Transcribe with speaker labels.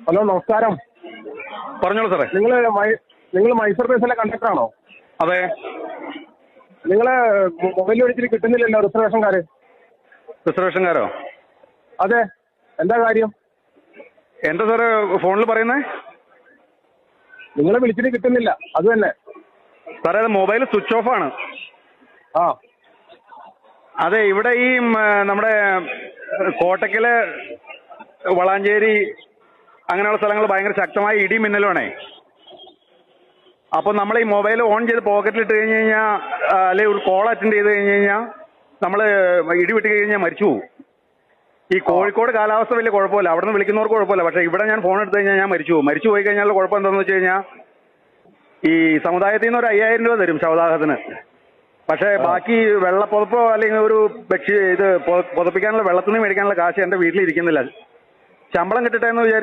Speaker 1: Hello നമസ്കാരം.
Speaker 2: പറഞ്ഞോളൂ സാറേ.
Speaker 1: നിങ്ങൾ നിങ്ങൾ മൈസൂർ ബസ്സിലെ കണ്ടക്ടറാണോ?
Speaker 2: അതെ.
Speaker 1: നിങ്ങൾ മൊബൈൽ വിളിച്ചിട്ട് കിട്ടുന്നില്ലല്ലോ റിസർവേഷൻകാര്.
Speaker 2: റിസർവേഷൻകാരോ?
Speaker 1: അതെ. എന്താ കാര്യം?
Speaker 2: എന്താ സാറ് ഫോണിൽ പറയുന്നേ?
Speaker 1: നിങ്ങളെ വിളിച്ചിട്ട് കിട്ടുന്നില്ല. അത് തന്നെ.
Speaker 2: സാറേ അത് മൊബൈൽ സ്വിച്ച് ഓഫ് ആണ്.
Speaker 1: ആ.
Speaker 2: അതെ ഇവിടെ ഈ നമ്മുടെ കോട്ടക്കൽ വളാഞ്ചേരി അങ്ങനെയുള്ള സ്ഥലങ്ങൾ ഭയങ്കര ശക്തമായ ഇടി മിന്നലുമാണേ. അപ്പോൾ നമ്മൾ ഈ മൊബൈൽ ഓൺ ചെയ്ത് പോക്കറ്റിൽ ഇട്ട് കഴിഞ്ഞ് കഴിഞ്ഞാൽ അല്ലെങ്കിൽ ഒരു കോൾ അറ്റൻഡ് ചെയ്ത് കഴിഞ്ഞ് കഴിഞ്ഞാൽ നമ്മൾ ഇടി വിട്ട് കഴിഞ്ഞാൽ മരിച്ചു പോകും ഈ കോഴിക്കോട് കാലാവസ്ഥ വലിയ കുഴപ്പമില്ല. അവിടെ നിന്ന് വിളിക്കുന്നവർക്ക് കുഴപ്പമില്ല. പക്ഷേ ഇവിടെ ഞാൻ ഫോൺ എടുത്തു കഴിഞ്ഞാൽ ഞാൻ മരിച്ചു പോകും മരിച്ചു പോയി കഴിഞ്ഞാൽ കുഴപ്പം എന്താണെന്ന് വെച്ച് കഴിഞ്ഞാൽ ഈ സമുദായത്തിൽ നിന്ന് ഒരു അയ്യായിരം രൂപ തരും ശവദാഹത്തിന്. പക്ഷേ ബാക്കി വെള്ളപ്പുതപ്പോ അല്ലെങ്കിൽ ഒരു പക്ഷി ഇത് പൊതപ്പിക്കാനുള്ള വെള്ളത്തുണി മേടിക്കാനുള്ള കാശ് എന്റെ വീട്ടിലിരിക്കുന്നില്ല. ശമ്പളം കിട്ടട്ടെ എന്ന് വിചാരിച്ച്